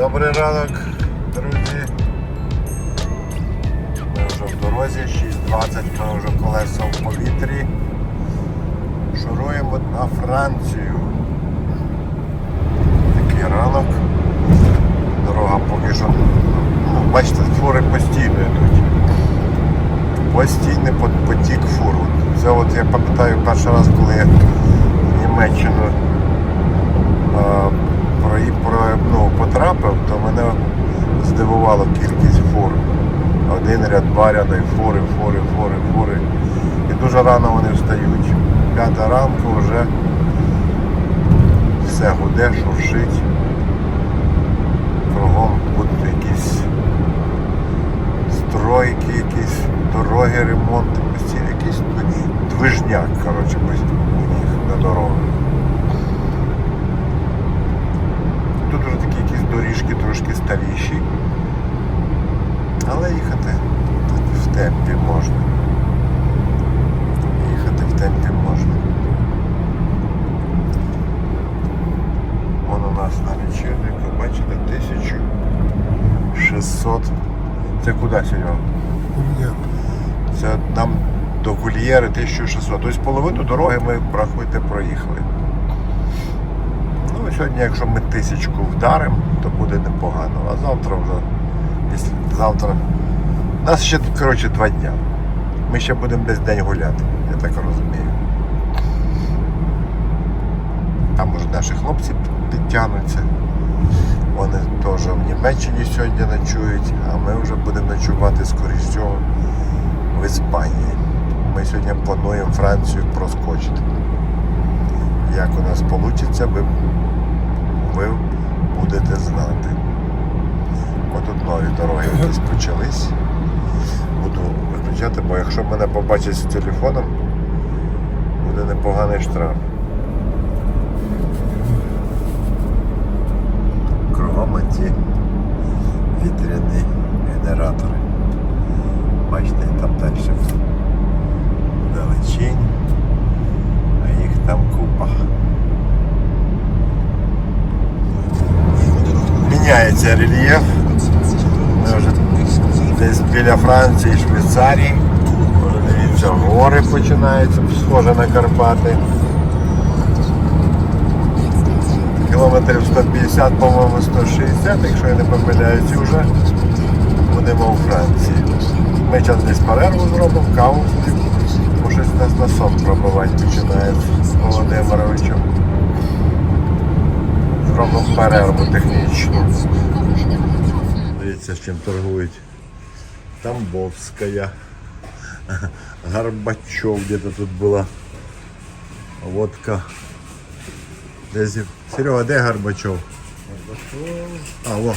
Добрий ранок, друзі. Ми вже в дорозі, 6.20, ми вже колеса в повітрі. Шуруємо на Францію. Такий ранок. Дорога поки що. Ну, бачите, фури постійно йдуть. Постійний потік фур. Це от я пам'ятаю перший раз, коли я в Німеччину ну, потрапив, то мене здивувало кількість фур. Один ряд, ряди, фури, фури, фури, фури. І дуже рано вони встають. П'ята ранку вже все гуде, шуршить. Кругом будуть якісь стройки, якісь дороги, ремонти, постійно якийсь движняк, коротше, у них на дорогах. Тут вже такі якісь доріжки трошки старіші. Але їхати в темпі можна. Їхати в темпі можна. Вон у нас на лічильнику, бачите, 1600. Це куди, Серега? Це нам до кульєри 1600. Тобто половину дороги ми, рахуйте, проїхали. Сьогодні, якщо ми тисячку вдаримо, то буде непогано. А завтра вже, якщо завтра. У нас ще, коротше, два дня. Ми ще будемо десь день гуляти, я так розумію. Там уже наші хлопці підтягнуться. Вони теж в Німеччині сьогодні ночують, а ми вже будемо ночувати, скоріш всього, в Іспанії. Ми сьогодні плануємо Францію проскочити. Як у нас вийде, ви, ви будете знати. Ось тут нові дороги якісь почались. Буду виключати, бо якщо мене побачать з телефоном, буде непоганий штраф. Кругом ті вітряні генератори. Бачите, там далі далечінь, а їх там купа. Міняється рельєф. Ми вже десь біля Франції, Швейцарії. Вже дивіться, гори починаються, схоже на Карпати. Кілометрів 150, по-моєму, 160, якщо я не помиляюсь, вже будемо у Франції. Ми зараз десь перерву зробимо, каву бо щось у нас на сон пробивати починає з Володимировичем. Зробимо перерву технічну. Дивіться, з чим торгують. Тамбовская. Горбачов где-то тут була. Водка. Десь... Серега, де Горбачов? А, во.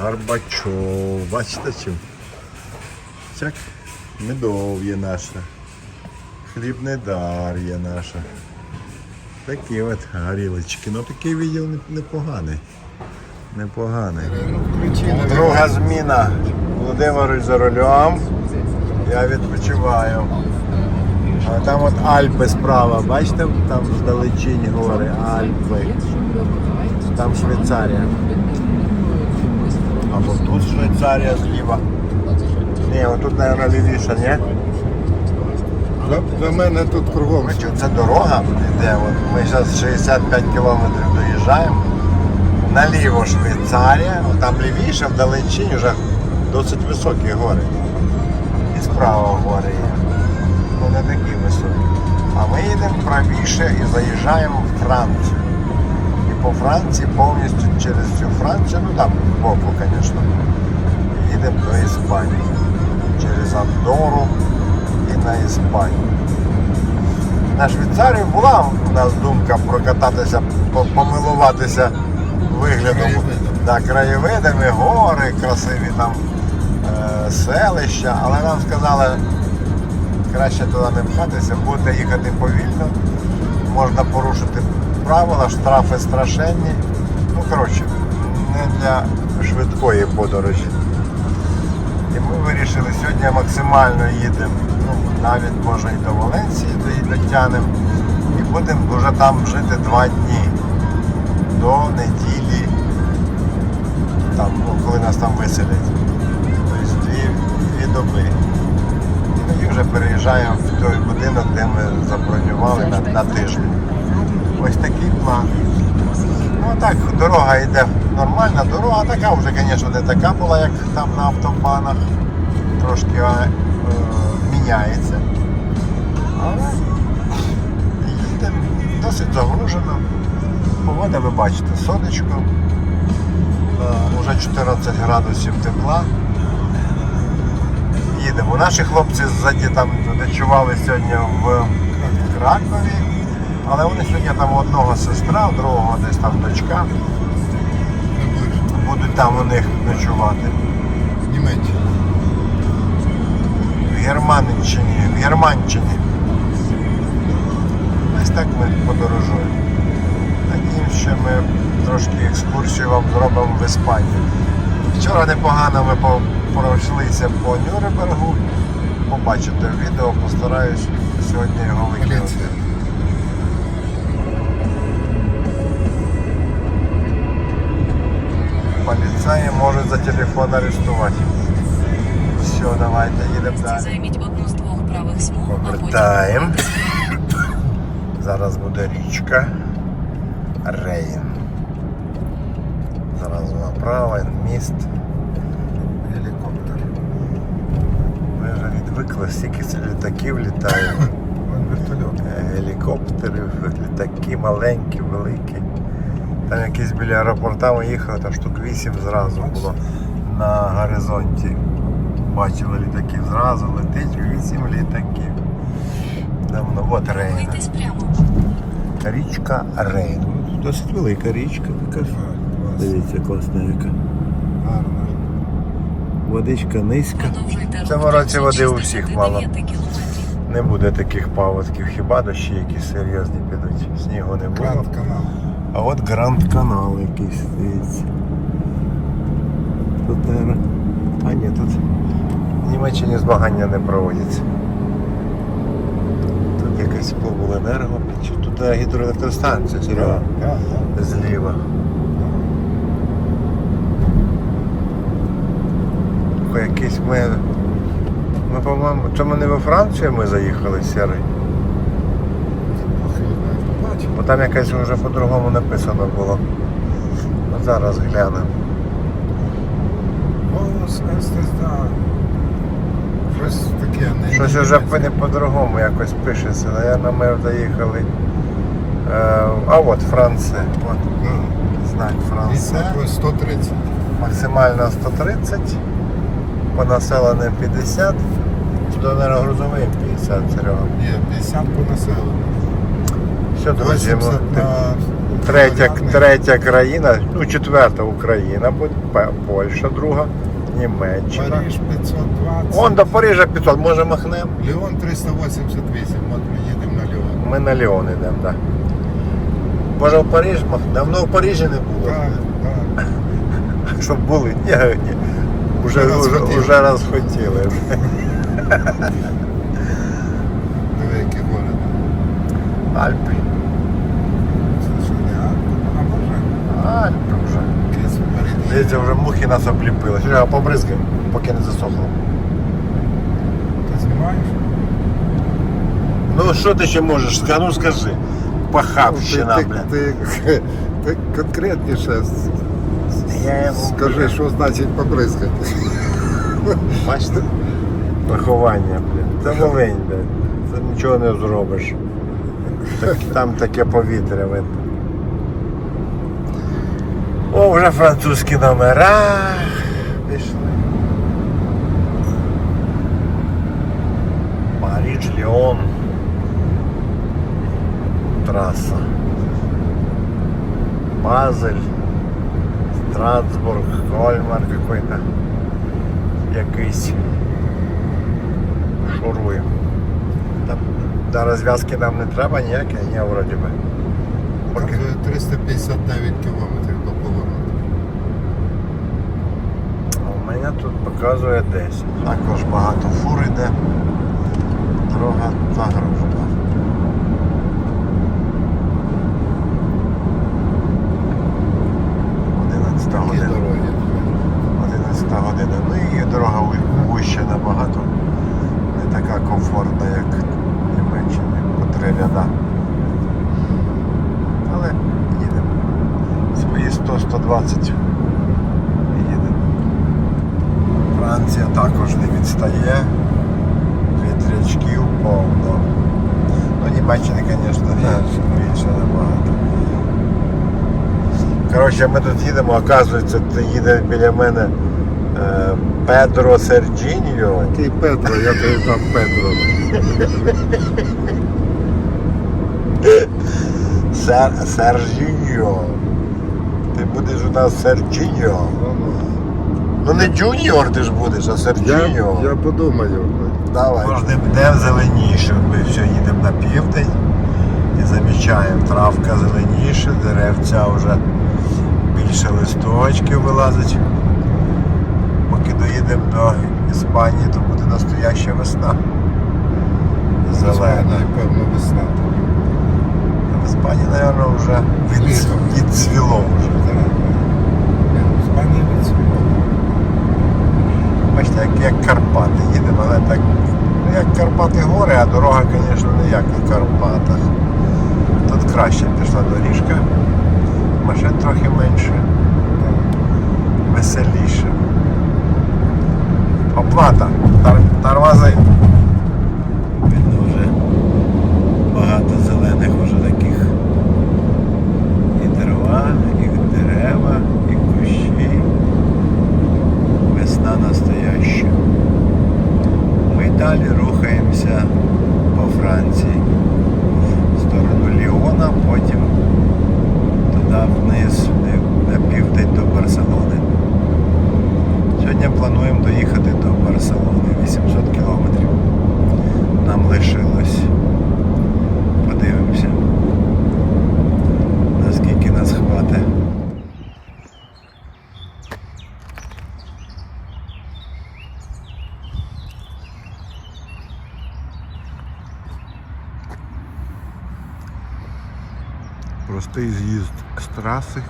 Горбачов. Бачите чим? Чак. Медов'є наше. Хлібне дар'я наша. Такі от горілочки. Ну такий відділ непоганий. Непоганий. Друга зміна. Володимир за рулем. Я відпочиваю. А там от Альпи справа, бачите, там вдалечінь гори, Альпи. Там Швейцарія. Або тут Швейцарія зліва. Ні, отут, мабуть, лівіше, ні? Для мене тут кругом. Короче, це дорога йде. От ми зараз 65 кілометрів доїжджаємо. Наліво Швейцарія, там лівіше, вдалечінь вже досить високі гори. І справа гори є. Ну не такі високі. А ми їдемо правіше і заїжджаємо в Францію. І по Франції повністю через цю Францію, ну там боку, звісно, їдемо до Іспанії. Через Андору на Іспанію. На Швейцарію була у нас думка прокататися, помилуватися виглядом да, краєвидами, гори, красиві там е, селища, але нам сказали, краще туди не пхатися, будете їхати повільно, можна порушити правила, штрафи страшенні. Ну, коротше, не для швидкої подорожі. І ми вирішили сьогодні максимально їдемо, ну, навіть може і до Валенції до- дотягнемо. І будемо вже там жити два дні до неділі там, ну, коли нас там виселять. Тобто дві, дві доби. І вже переїжджаємо в той будинок, де ми забронювали на, на тиждень. Ось такий план. Ну так, дорога йде нормальна, дорога така вже, звісно, не така була, як там на автобанах. Трошки міняється. Але їдемо досить загружено. Погода, ви бачите, сонечко. Е, Уже 14 градусів тепла. Їдемо. Наші хлопці ззаді там ночували сьогодні в Кракові. Але вони сьогодні там одного сестра, у другого десь там дочка. Будуть там у них ночувати. В Германщині, в Германщині. Ось так ми подорожуємо. Надіємося, що ми трошки екскурсію вам зробимо в Іспанії. Вчора непогано ми пройшлися по Нюрнбергу. Побачите відео, постараюсь сьогодні його викинути. Поліцаї можуть за телефон арестувати. Все, давайте їдемо далі. Займіть одну з двох правих смуг, а потім Повертаємо. Зараз буде річка Рейн. Зразу направо, міст. Гелікоптер. Ми вже відвикли, стільки це літаків літає. Е, Гелікоптерів, літаки маленькі, великі. Там якісь біля аеропорта ми їхали, там штук 8 зразу було на горизонті. Бачили літаків зразу, летить 8 літаків. Давно, от Рейн. Річка Рейн. Досить велика річка така. Дивіться, класна яка. Гарно. Водичка низька. В цьому році води у всіх мало. Не буде таких паводків, хіба дощі якісь серйозні підуть. Снігу не було. Гранд канал. А от Гранд канал якийсь дивіться. Тут, наверное... А ні, тут в Німеччині змагання не проводяться. Тут якийсь побуленерго, чи тут е, гідроелектростанція, зліва. Ой, Якийсь ми. Ми, по-моєму, ми не во Францію ми заїхали сірий. Бо там якось вже по-другому написано було. Зараз глянемо. Голос. Щось таке. не Щось вже по-другому якось пишеться. Наверно, ми заїхали. Е, а от Франція. От Ну, знак Франція. це 130. Максимально 130, по населенню 50. Туди, мабуть, грузовий 50, Серега. Ні, 50 по населенню. Все, друзі, 80 ну, третя, третя країна, ну четверта Україна, Польща, друга, Німеччина. Париж 520. Вон до Парижа 500, може махнемо? Леон 388. От ми їдемо на Леон. Ми на Ліон йдемо, так. Може в Париж махнемо? Давно в Парижі не було. Так, так. Щоб були. Ні, ні. Уже, Вже раз уже, хотіли. уже раз хотіли. Диви, які гори. Альпи. Що не Альпи? А може? Альпи вже. Дивіться, вже мухи нас обліпили. Серега, побризкай, поки не засохло. Ти знімаєш? Ну що ти ще можеш? Ну скажи. Пахавщина, блядь. ти, ти, ти конкретніше Я скажи, що значить побризкати. Бачите? Виховання, блядь. Це Волинь, блядь. Це нічого не зробиш. Так, там таке повітря видно. О, вже французькі номера. Пішли. Париж, Леон. Трасса. Базель. Страсбург, Кольмар какой-то. Якийсь. Шуруємо. До розв'язки нам не треба ніяке, ні, вроді би. Там 359 кілометрів до повороту. Мене тут показує 10. Також багато фур йде. Дорога загружена. Одинадцята Такі година. дороги. то 120 їде. Франція також не відстає. Вітрячків повно. Ну, Німеччини, звісно, більше набагато. Коротше, ми тут їдемо, оказується, ти їде біля мене е, Педро Серджіньо. Який Петро, я тобі там Петро. Сер, Сержіньо. Ти будеш у нас Серджіньо. Ну не Джуніор ти ж будеш, а Я, Серджіньо. я подумаю. Давай. Можна де зеленіше. Ми все їдемо на південь і замічаємо, травка зеленіше, деревця вже більше листочків вилазить. Поки доїдемо до Іспанії, то буде настояща весна. Зелена. Певно, весна. В Іспанії, мабуть, вже від, відцвіло вже. В Іспанії. Бачите, як, як Карпати їдемо, але так, як Карпати гори, а дорога, звісно, не як у Карпатах. Тут краще пішла доріжка, машин трохи менше, веселіше. Оплата, тар, тормози. Видно вже багато зелених вже таких. І трава, і дерева, і кущі. Весна настояща. Ми далі рухаємося по Франції. В сторону Ліона, потім туди вниз, на- на південь до Барселони. Сьогодні плануємо доїхати до Барселони 800 кілометрів. Нам лишилось. Подивимося, наскільки нас хватить. Простий з'їзд траси.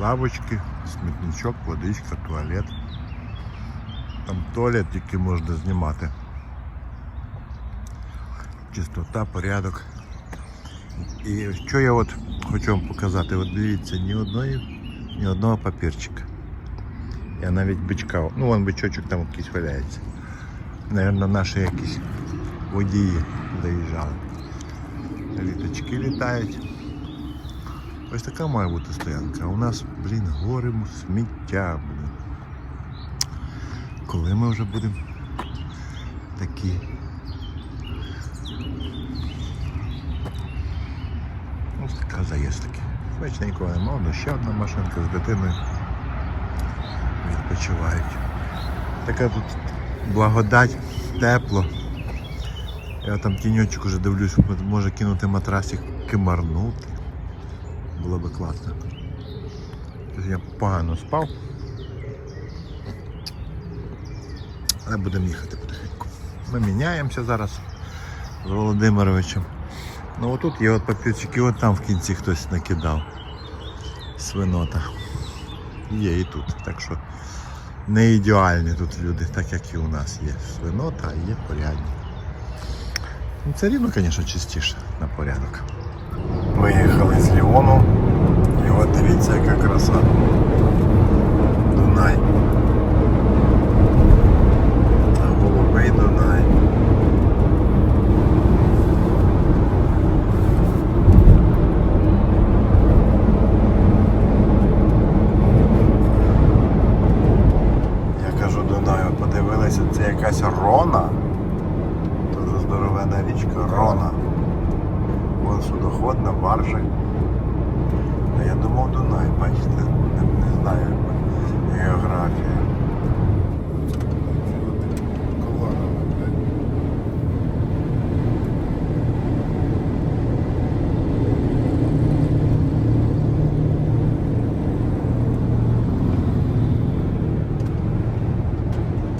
Лавочки, смітничок, водичка, туалет. Там туалет тільки можна знімати. Чистота, порядок. І що я от хочу вам показати, от дивіться, ні одної, ні одного папірчика. Я навіть бичка, ну вон бичочок там якийсь валяється. Наверно, наші якісь водії доїжджали. Літочки літають. Ось така має бути стоянка. У нас, блін, гори сміття. Блін. Коли ми вже будемо такі. Ось така заїздки. Бач, нікого немає, але ще одна машинка з дитиною відпочивають. Така тут благодать, тепло. Я там тіньочок уже дивлюсь, може кинути матрасик, кимарнути. Було би класно. Я погано спав. Але будемо їхати потихеньку. Ми міняємося зараз з Володимировичем. Ну отут є от папірчики, от там в кінці хтось накидав. Свинота. Є і тут. Так що не ідеальні тут люди, так як і у нас є свинота, а є порядні. Ну, це рівно, звісно, чистіше на порядок. Виїхали з Ліону. І от дивіться, яка краса. Дунай. Голубий Дунай. Я кажу Дунаю, подивилися, це якась Рона. Дуже здоровена річка Рона. Вон судоходна, баржі. А я думав Дунай, бачите, не, не знаю географію.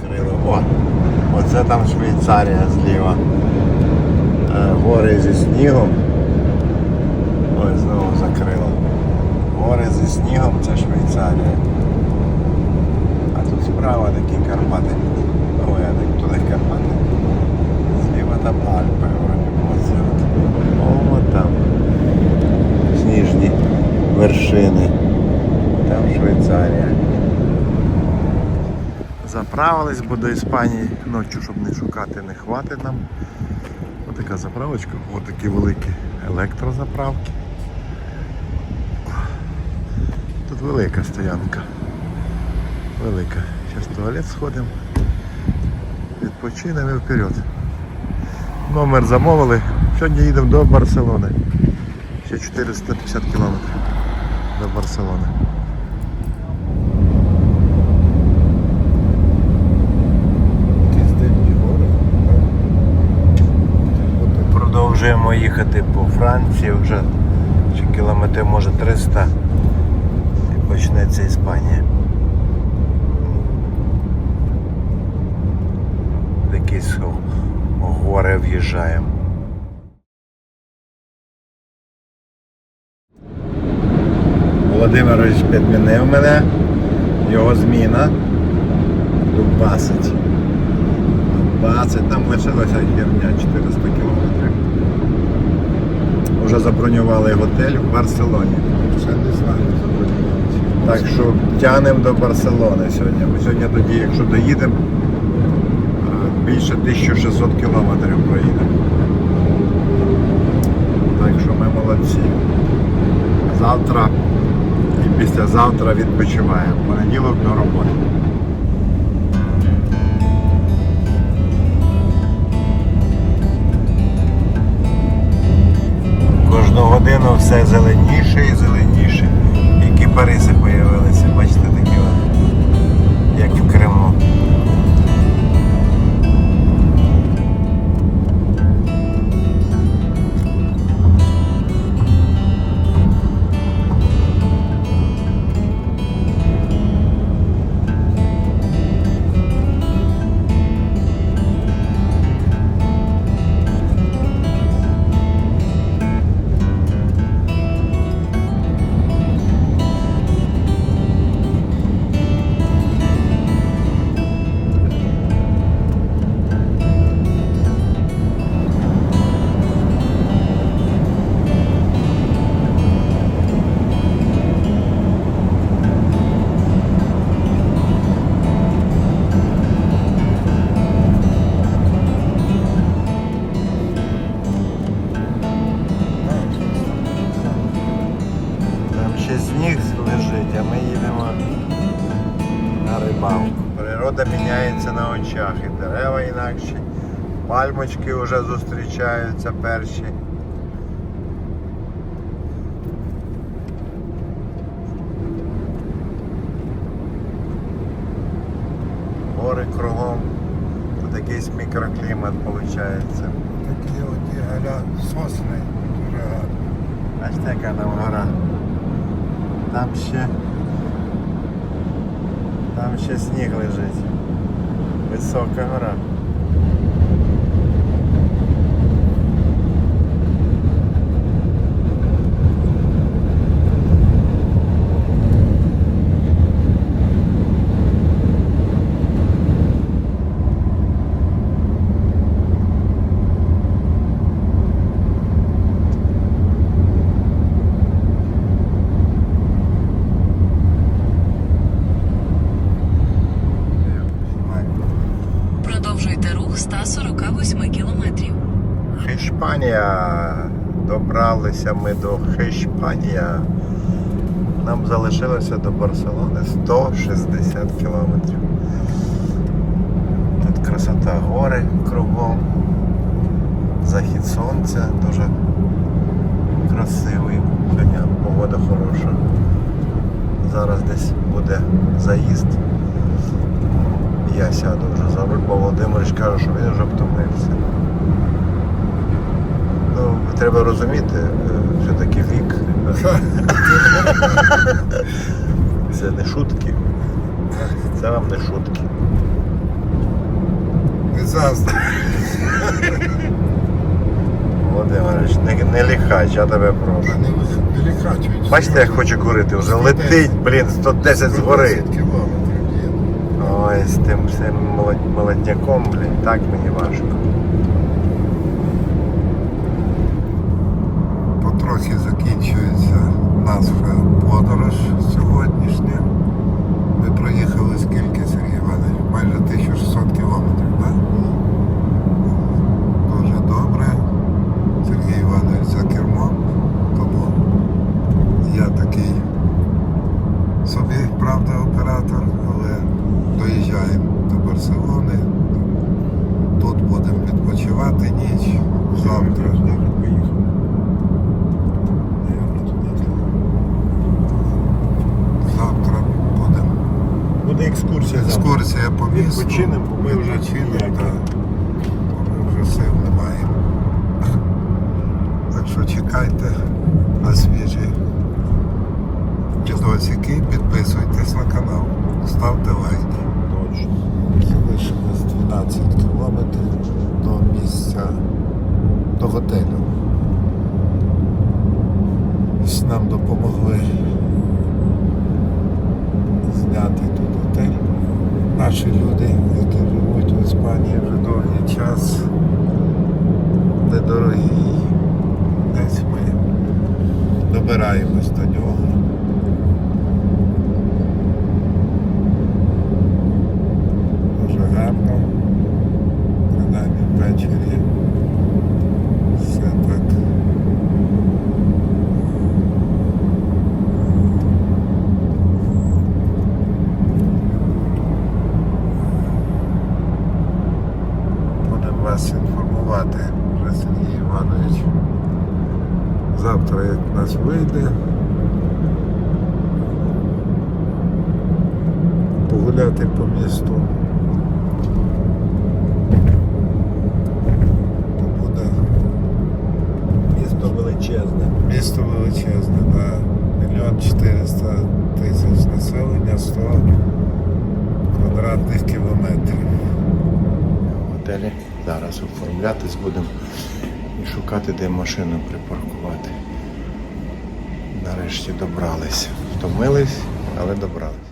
Крило. О, оце там Швейцарія зліва. Е, Гори зі снігом. Ой, знову закрило. Гори зі снігом це Швейцарія. А тут справа такі Карпати. Ой, а так туди Карпати. Зліва там Альпи. вроді. О, там. Сніжні вершини. Там Швейцарія. Заправились, бо до Іспанії ночі, щоб не шукати, не хватить нам. Така заправочка, ось такі великі електрозаправки. Тут велика стоянка. Велика. Зараз в туалет сходимо. Відпочинемо і вперед. Номер замовили. Сьогодні їдемо до Барселони. Ще 450 кілометрів до Барселони. Продовжуємо їхати по Франції вже ще кілометрів може 300 і почнеться Іспанія. В якісь гори в'їжджаємо. Володимирович підмінив мене, його зміна дубасить. Дубасить, там лишилася херня 400 кілометрів. Уже забронювали готель в Барселоні. Ще не знаю. Так що тянемо до Барселони сьогодні. Ми сьогодні тоді, якщо доїдемо, е, більше 1600 кілометрів проїдемо. Так що ми молодці. Завтра і післязавтра відпочиваємо. Понеділок до роботи. Кожну годину все зеленіше і зеленіше. І кіпариси з'явилися, бачите, такі пальмочки вже зустрічаються перші. Гори кругом. Тут якийсь мікроклімат виходить. Такі от і галя сосни дуже гарні. Бачите, яка там гора. Там ще. Там ще сніг лежить. Висока гора. Продовжуйте рух 148 кілометрів. Хешпанія. Добралися ми до Хешпанія. Нам залишилося до Барселони 160 кілометрів. Тут красота гори кругом. Захід сонця дуже красивий. Сьогодні погода хороша. Зараз десь буде заїзд. Я сяду вже за руль, бо Володимирович каже, що він вже втомився. Ну, треба розуміти, е, все-таки вік. Це не шутки. Це вам не шутки. Не заздрі. Володимирович, не, не ліхач, я тебе прошу. Не, не лікачують. Бачите, як хоче курити, вже летить, блін, 110 з гори. 110 кілометрів є. Ой, з тим всім молод- молодняком, блін, так мені важко. Трохи закінчується наша подорож сьогоднішня. Ми проїхали скільки, Сергій Іванович? Майже 1600 кілометрів, так? Дуже добре. Сергій Іванович за кермом, тому я такий собі, правда, оператор, але доїжджаємо до Барселони. Тут будемо відпочивати ніч завтра. Наші люди, які живуть в Іспанії вже довгий час, недорогі. Десь ми добираємось до нього. Дуже гарно. Принаймні ввечері. Все так. Будемо вас інформувати, вже Сергій Іванович. Завтра як в нас вийде. Погуляти по місту. То буде Місто величезне. місто величезне, да. мільйон 400 тисяч населення, 100 квадратних кілометрів. Готелі. Зараз оформлятись будемо і шукати, де машину припаркувати. Нарешті добрались. Втомились, але добрались.